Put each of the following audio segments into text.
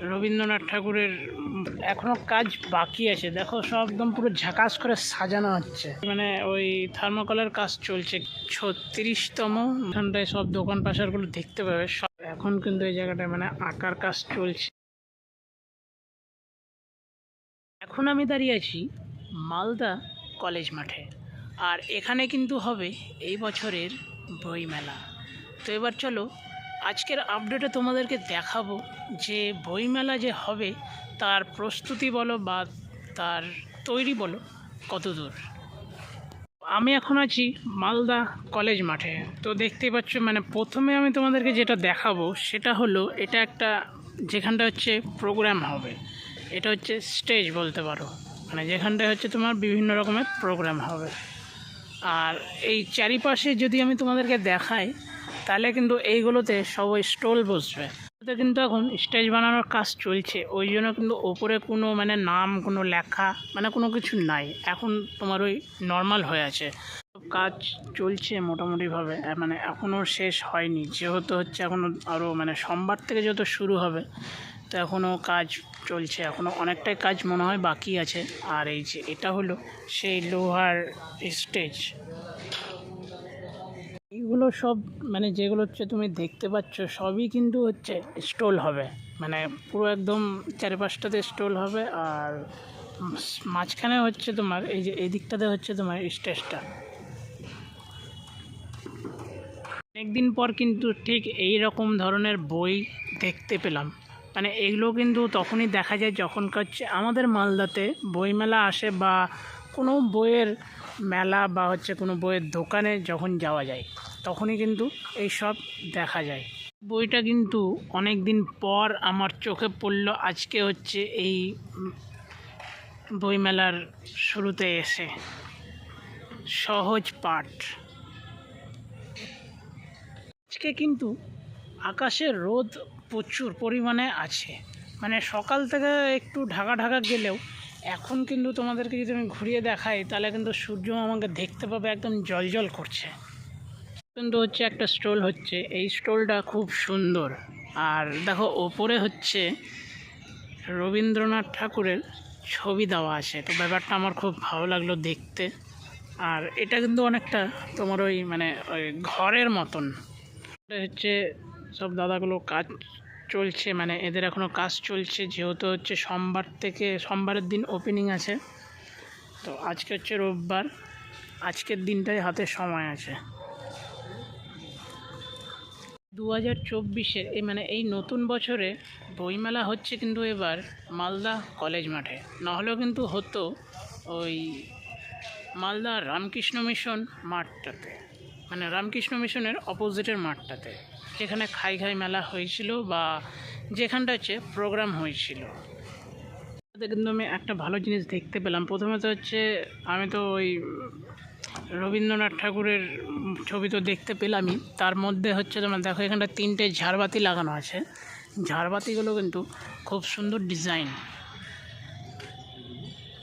রবীন্দ্রনাথ ঠাকুরের উম, এখনও কাজ বাকি আছে। দেখো সব একদম পুরো ঝাকাস করে সাজানো হচ্ছে। মানে ওই থার্মোকলের কাজ চলছে। ছত্রিশতম এখানটায় সব দোকান পাশারগুলো দেখতে পাবে। সব এখন কিন্তু এই জায়গাটায় মানে আঁকার কাজ চলছে। এখন আমি দাঁড়িয়ে আছি মালদা কলেজ মাঠে। আর এখানে কিন্তু হবে এই বছরের বইমেলা। তো এবার চলো আজকের আপডেটে তোমাদেরকে দেখাবো যে বইমেলা যে হবে, তার প্রস্তুতি বলো বা তার তৈরি বলো কত দূর? আমি এখন আছি মালদা কলেজ মাঠে। তো দেখতেই পাচ্ছ মানে প্রথমে আমি তোমাদেরকে যেটা দেখাবো, সেটা হলো এটা একটা যেখানটা হচ্ছে প্রোগ্রাম হবে। এটা হচ্ছে স্টেজ বলতে পারো। মানে যেখানটায় হচ্ছে তোমার বিভিন্ন রকমের প্রোগ্রাম হবে। আর এই চারিপাশে যদি আমি তোমাদেরকে দেখাই তাহলে কিন্তু এইগুলোতে সবাই স্টল বসবে। এতে কিন্তু এখন স্টেজ বানানোর কাজ চলছে। ওই জন্য কিন্তু ওপরে কোনো মানে নাম, কোনো লেখা মানে কোনো কিছু নাই। এখন তোমার ওই নর্মাল হয়ে আছে। সব কাজ চলছে মোটামুটিভাবে। মানে এখনও শেষ হয়নি। যেহেতু হচ্ছে এখনও আরও মানে সোমবার থেকে যেহেতু শুরু হবে, তো এখনও কাজ চলছে। এখনও অনেকটাই কাজ মনে হয় বাকি আছে। আর এই যে এটা হলো সেই লোহার স্টেজ এইগুলো সব মানে যেগুলো হচ্ছে তুমি দেখতে পাচ্ছ, সবই কিন্তু হচ্ছে স্টল হবে। মানে পুরো একদম চারিপাশটাতে স্টল হবে আর মাঝখানে হচ্ছে তোমার, এই যে এই দিকটাতে হচ্ছে তোমার স্টেজটা। অনেকদিন পর কিন্তু ঠিক এই রকম ধরনের বই দেখতে পেলাম। মানে এগুলো কিন্তু তখনই দেখা যায় যখন হচ্ছে আমাদের মালদাতে বইমেলা আসে বা কোনো বইয়ের মেলা বা হচ্ছে কোনো বইয়ের দোকানে যখন যাওয়া যায়। তখনই কিন্তু এই সব দেখা যায়। বইটা কিন্তু অনেক দিন পর আমার চোখে পড়ল, আজকে হচ্ছে এই বইমেলার শুরুতে এসে। সহজ পাঠ। আজকে কিন্তু আকাশে রোদ প্রচুর পরিমাণে আছে। মানে সকাল থেকে একটু ঢাকা ঢাকা গেলেও এখন কিন্তু তোমাদেরকে যদি আমি ঘুরিয়ে দেখাই, তাহলে কিন্তু সূর্য আমাকে দেখতে পাবে, একদম জলজল করছে। কিন্তু হচ্ছে একটা স্টল হচ্ছে। এই স্টলটা খুব সুন্দর। আর দেখো, ওপরে হচ্ছে রবীন্দ্রনাথ ঠাকুরের ছবি দেওয়া আছে। তো ব্যাপারটা আমার খুব ভালো লাগল দেখতে। আর এটা কিন্তু অনেকটা তোমার ওই মানে ওই ঘরের মতন। এটা হচ্ছে সব দাদাগুলো কাজ চলছে মানে এদের এখনও কাজ চলছে। যেহেতু হচ্ছে সোমবার থেকে, সোমবারের দিন ওপেনিং আছে। তো আজকে হচ্ছে রোববার। আজকের দিনটাই হাতে সময় আছে। দু হাজার চব্বিশের এই মানে এই নতুন বছরে বইমেলা হচ্ছে কিন্তু এবার মালদা কলেজ মাঠে। নাহলেও কিন্তু হতো ওই মালদা রামকৃষ্ণ মিশন মাঠটাতে। মানে রামকৃষ্ণ মিশনের অপোজিটের মাঠটাতে। যেখানে খাই খাই মেলা হয়েছিল বা যেখানটা হচ্ছে প্রোগ্রাম হয়েছিল। কিন্তু আমি একটা ভালো জিনিস দেখতে পেলাম। প্রথমে তো হচ্ছে আমি তো ওই রবীন্দ্রনাথ ঠাকুরের ছবি তো দেখতে পেলামই। তার মধ্যে হচ্ছে তোমার দেখো, এখানটা তিনটে ঝাড়বাতি লাগানো আছে। ঝাড়বাতিগুলো কিন্তু খুব সুন্দর ডিজাইন।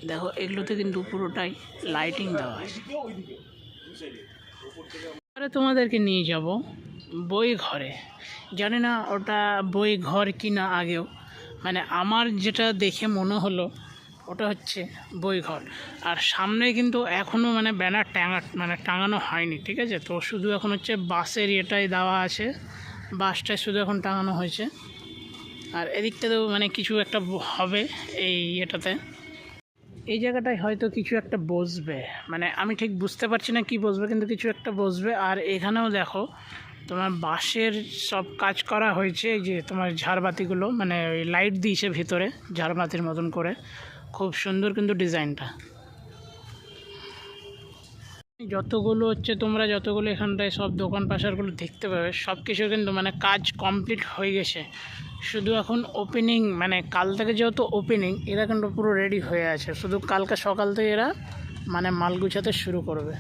দেখো, এগুলোতে কিন্তু পুরোটাই লাইটিং দেওয়া আছে। এবারে তোমাদেরকে নিয়ে যাব বই ঘরে। জানি না ওটা বই ঘর কি না আগেও। মানে আমার যেটা দেখে মনে হলো ওটা হচ্ছে বইঘর। আর সামনে কিন্তু এখনও মানে ব্যানার টাঙা মানে টাঙানো হয়নি, ঠিক আছে? তো শুধু এখন হচ্ছে বাসের ইয়েটাই দেওয়া আছে। বাসটায় শুধু এখন টাঙানো হয়েছে। আর এদিকটাতেও মানে কিছু একটা হবে এই ইয়েটাতে। এই জায়গাটায় হয়তো কিছু একটা বসবে। মানে আমি ঠিক বুঝতে পারছি না কি বসবে, কিন্তু কিছু একটা বসবে। আর এখানেও দেখো, তোমার বাঁশের সব কাজ করা হয়েছে যে তোমার ঝাড়বাতিগুলো মানে ওই লাইট দিয়েছে ভিতরে, ঝাড়বাতির মতন করে। খুব সুন্দর কিন্তু ডিজাইনটা। যতগুলো হচ্ছে তোমরা যতগুলো এখানটায় সব দোকান পাশারগুলো দেখতে পাবে, সব কিছু কিন্তু মানে কাজ কমপ্লিট হয়ে গেছে। শুধু এখন ওপেনিং মানে কাল থেকে যেহেতু ওপেনিং এরা কিন্তু পুরো রেডি হয়ে আছে। শুধু কালকে সকাল থেকে এরা মানে মাল গুছাতে শুরু করবে।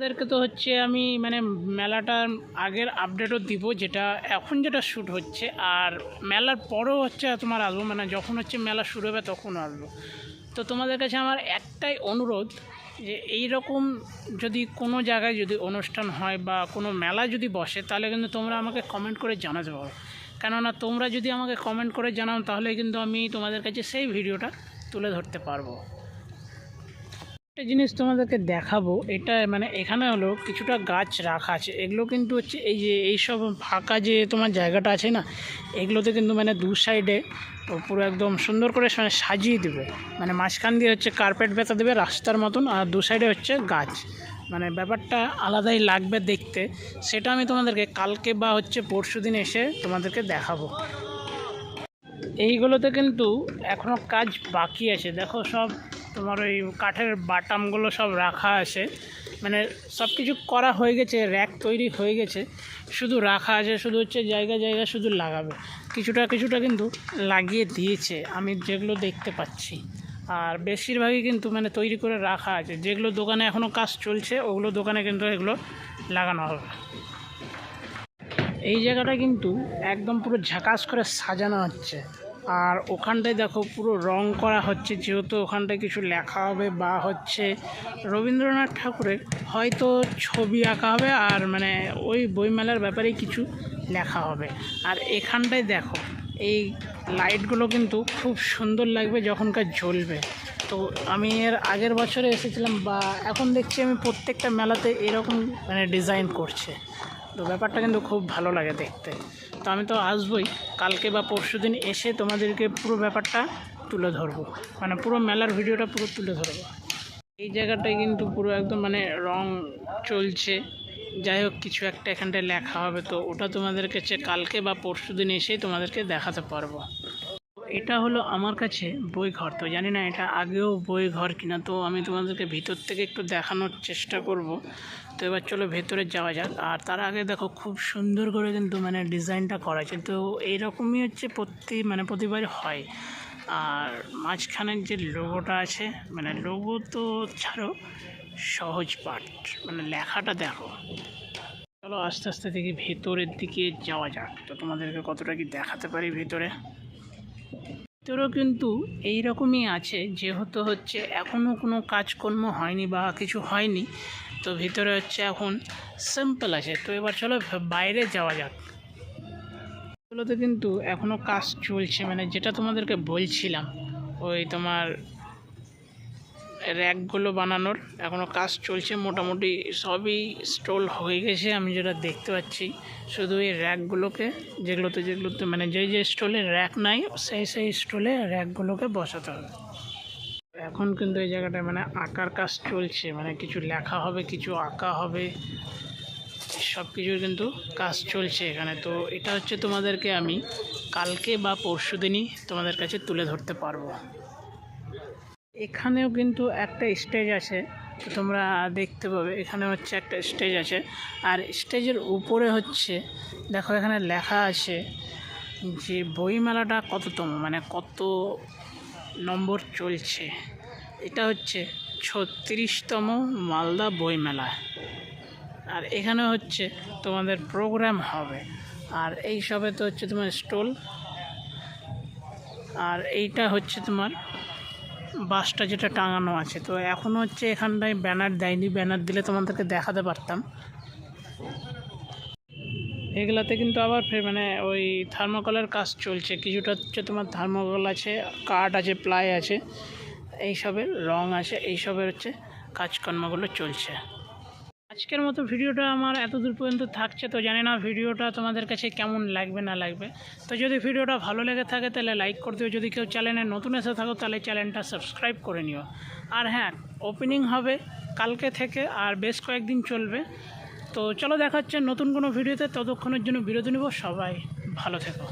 আমাদেরকে তো হচ্ছে আমি মানে মেলাটার আগের আপডেটও দিব যেটা এখন যেটা শ্যুট হচ্ছে। আর মেলার পরেও হচ্ছে তোমার আসব মানে যখন হচ্ছে মেলা শুরু হবে তখন আসব। তো তোমাদের কাছে আমার একটাই অনুরোধ যে এই রকম যদি কোনো জায়গায় যদি অনুষ্ঠান হয় বা কোনো মেলা যদি বসে, তাহলে কিন্তু তোমরা আমাকে কমেন্ট করে জানাতে পারো। কেননা তোমরা যদি আমাকে কমেন্ট করে জানাও, তাহলে কিন্তু আমি তোমাদের কাছে সেই ভিডিওটা তুলে ধরতে পারব। একটা জিনিস তোমাদেরকে দেখাবো। এটা মানে এখানে হলো কিছুটা গাছ রাখা আছে। এগুলো কিন্তু হচ্ছে এই যে এইসব ফাঁকা যে তোমার জায়গাটা আছে না, এগুলোতে কিন্তু মানে দু সাইডে পুরো একদম সুন্দর করে মানে সাজিয়ে দেবে। মানে মাঝখান দিয়ে হচ্ছে কার্পেট বেতা দেবে রাস্তার মতন আর দু সাইডে হচ্ছে গাছ। মানে ব্যাপারটা আলাদাই লাগবে দেখতে। সেটা আমি তোমাদেরকে কালকে বা হচ্ছে পরশু দিন এসে তোমাদেরকে দেখাবো। এইগুলোতে কিন্তু এখনও কাজ বাকি আছে। দেখো সব তোমার ওই কাঠের বাটামগুলো সব রাখা আছে। মানে সব কিছু করা হয়ে গেছে র্যাক তৈরি হয়ে গেছে। শুধু রাখা আছে, শুধু হচ্ছে জায়গা জায়গা শুধু লাগাবে। কিছুটা কিছুটা কিন্তু লাগিয়ে দিয়েছে, আমি যেগুলো দেখতে পাচ্ছি। আর বেশিরভাগই কিন্তু মানে তৈরি করে রাখা আছে। যেগুলো দোকানে এখনও কাজ চলছে, ওগুলো দোকানে কিন্তু এগুলো লাগানো হবে। এই জায়গাটা কিন্তু একদম পুরো ঝাকাস করে সাজানো হচ্ছে। আর ওখানটায় দেখো পুরো রং করা হচ্ছে, যেহেতু ওখানটায় কিছু লেখা হবে বা হচ্ছে রবীন্দ্রনাথ ঠাকুরের, হয়তো ছবি আঁকা হবে আর মানে ওই বইমেলার ব্যাপারেই কিছু লেখা হবে। আর এখানটায় দেখো, এই লাইটগুলো কিন্তু খুব সুন্দর লাগবে যখনকার জ্বলবে। তো আমি এর আগের বছরে এসেছিলাম বা এখন দেখছি আমি প্রত্যেকটা মেলাতে এরকম মানে ডিজাইন করছে। তো ব্যাপারটা কিন্তু খুব ভালো লাগে দেখতে। তো আমি তো আসবই। কালকে বা পরশু দিন এসে তোমাদেরকে পুরো ব্যাপারটা তুলে ধরবো। মানে পুরো মেলার ভিডিওটা পুরো তুলে ধরবো। এই জায়গাটায় কিন্তু পুরো একদম মানে রং চলছে। যাই হোক, কিছু একটা এখানটায় লেখা হবে, তো ওটা তোমাদের কাছে কালকে বা পরশু দিন এসেই তোমাদেরকে দেখাতে পারব। এটা হলো আমার কাছে বই ঘর তো জানি না এটা আগেও বই ঘর কিনা, তো আমি তোমাদেরকে ভিতর থেকে একটু দেখানোর চেষ্টা করব। তো এবার চলো ভেতরে যাওয়া যাক। আর তার আগে দেখো খুব সুন্দর করে কিন্তু মানে ডিজাইনটা করা আছে। তো এইরকমই হচ্ছে প্রতি মানে প্রতিবার হয়। আর মাঝখানের যে লোগোটা আছে মানে লোগো তো ছাড়ো, সহজ পাঠ মানে লেখাটা দেখো। চলো আস্তে আস্তে দেখি ভেতরের দিকে যাওয়া যাক। তো তোমাদেরকে কতটা কি দেখাতে পারি ভেতরে? ভিতরেও কিন্তু এই রকমই আছে, যেহেতু হচ্ছে এখনও কোনো কাজকর্ম হয়নি বা কিছু হয়নি, তো ভিতরে হচ্ছে এখন সিম্পল আছে। তো এবার চলো বাইরে যাওয়া যাক। এগুলোতে কিন্তু এখনও কাজ চলছে মানে যেটা তোমাদেরকে বলছিলাম, ওই তোমার র্যাকগুলো বানানোর। এখনও কাজ চলছে, মোটামুটি সবই স্টল হয়ে গেছে, আমি যেটা দেখতে পাচ্ছি। শুধু এই র্যাকগুলোকে, যেগুলোতে যেগুলোতে মানে যে যে স্টলে র্যাক নাই, সেই সেই স্টলে র্যাকগুলোকে বসাতে হবে। এখন কিন্তু এই জায়গাটায় মানে আঁকার কাজ চলছে মানে কিছু লেখা হবে, কিছু আঁকা হবে সব কিছুর কিন্তু কাজ চলছে এখানে। তো এটা হচ্ছে তোমাদেরকে আমি কালকে বা পরশু দিনই তোমাদের কাছে তুলে ধরতে পারব। এখানেও কিন্তু একটা স্টেজ আছে, তোমরা দেখতে পাবে। এখানে হচ্ছে একটা স্টেজ আছে। আর স্টেজের উপরে হচ্ছে, দেখো এখানে লেখা আছে যে বইমেলাটা কততম মানে কত নম্বর চলছে। এটা হচ্ছে ছত্রিশতম মালদা বইমেলা। আর এখানে হচ্ছে তোমাদের প্রোগ্রাম হবে। আর এই সবে তো হচ্ছে তোমার স্টল। আর এইটা হচ্ছে তোমার বাসটা যেটা টাঙানো আছে। তো এখন হচ্ছে এখানটায় ব্যানার দেয়নি। ব্যানার দিলে তোমাদেরকে দেখাতে পারতাম। এগুলাতে কিন্তু আবার ফের মানে ওই থার্মোকলের কাজ চলছে। কিছুটা হচ্ছে তোমার থার্মোকল আছে, কাঠ আছে, প্লাই আছে, এইসবের রং আছে, এইসবের হচ্ছে কাজকর্মগুলো চলছে। আজকের মতো ভিডিওটা আমার এত দূর পর্যন্ত থাকছে, তো জানি না ভিডিওটা তোমাদের কাছে কেমন লাগবে, না লাগবে। তো যদি ভিডিওটা ভালো লেগে থাকে তাহলে লাইক করে দিও, যদি কেউ চ্যানেলে নতুন এসে থাকো তাহলে চ্যানেলটা সাবস্ক্রাইব করে নিও। আর হ্যাঁ ওপেনিং হবে কালকে থেকে আর বেশ কয়েকদিন চলবে। তো চলো দেখা হচ্ছে নতুন কোনো ভিডিওতে, ততক্ষণের জন্য বিরতি নেব, সবাই ভালো থেকো।